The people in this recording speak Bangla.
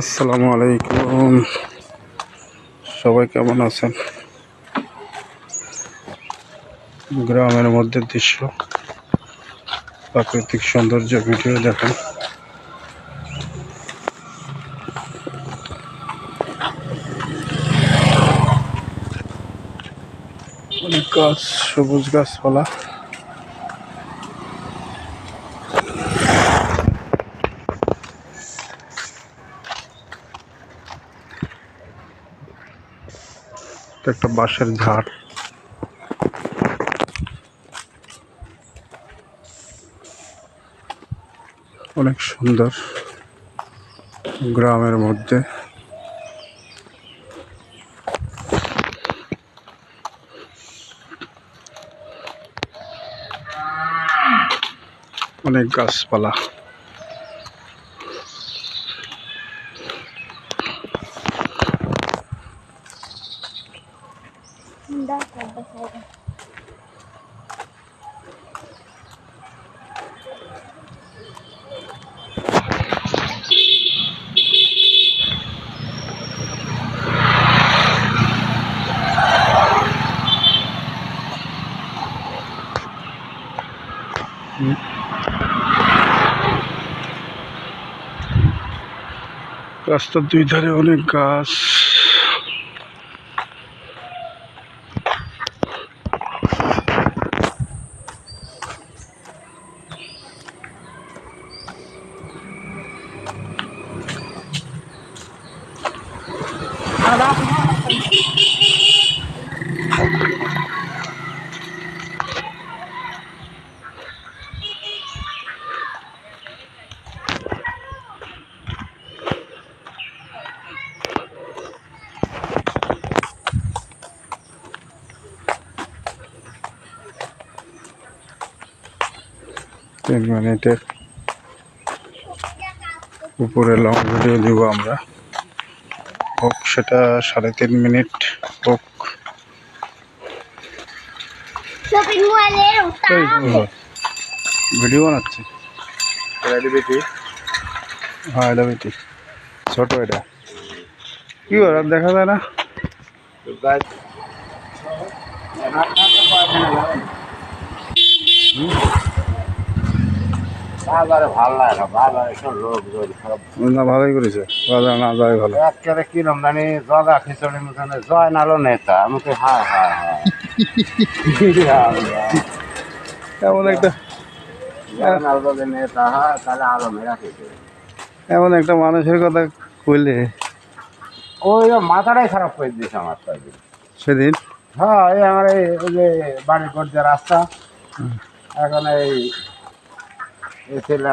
আসসালামু আলাইকুম। সবাই কেমন আছেন? গ্রামের মধ্যে দৃশ্য, প্রাকৃতিক সৌন্দর্য ভিডিও দেখেন। গাছ, সবুজ গাছপালা। একটা বাঁশের ঝাড় অনেক সুন্দর গ্রামের মধ্যে। অনেক গাছপালা। ঠান্ডা ঠান্ডা জায়গা রাস্তার দুই ধারে অনেক গাছ। তিন মিনিটের উপরে লং ভিডিও দিব আমরা হোক সেটা সাড়ে তিন মিনিট হোক। ভিডিও বানাচ্ছি। হ্যাঁ এটা বেটি ছোট এটা। কি ওর আর দেখা যায় না? বাজারে ভালো লাগে না বাজারে সব লোক জন সব না ভালোই করেছে। বাজার না যায় ভালো। একেবারে কিরম জানি জগা খিচুড়ি মতনে জয় নালো নেতা। আমাকে হায় হায় হায়। এমন একটা নেতা হয় তাহলে মেরা এমন একটা মানুষের কথা কইলে ওই মাথাটাই খারাপ করে দিয়েছে আমার সেদিন? হ্যাঁ এই আমার এই ওই যে বাড়ির পর যে রাস্তা এখন এই এই ছেলে